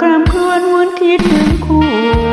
กรามครวนวนคิดถึงคู่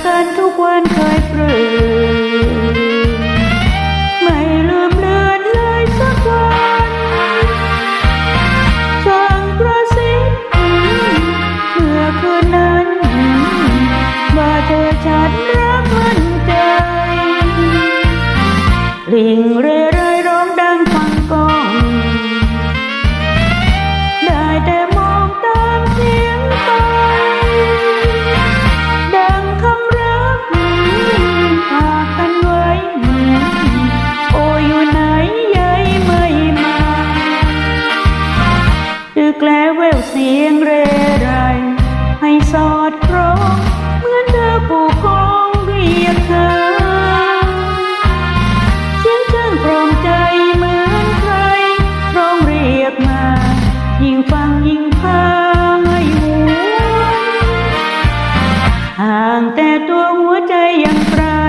เกินทุกวันคอยเปรืไม่ลืมเลือนเลยสักวันสั่งกระซิบเมื่อคืนนั้นว่าเธอฉันรักมันใจลิงเร่ ดึกแล้วเววเสียงเรไร ให้สอดคล้องเหมือนเธอผู้กองเรียกเธอ เสียงเครื่องกลองใจเหมือนใครร้องเรียกมา ยิ่งฟังยิ่งพาใหัวห่างแต่ตัวหัวใจยังปรา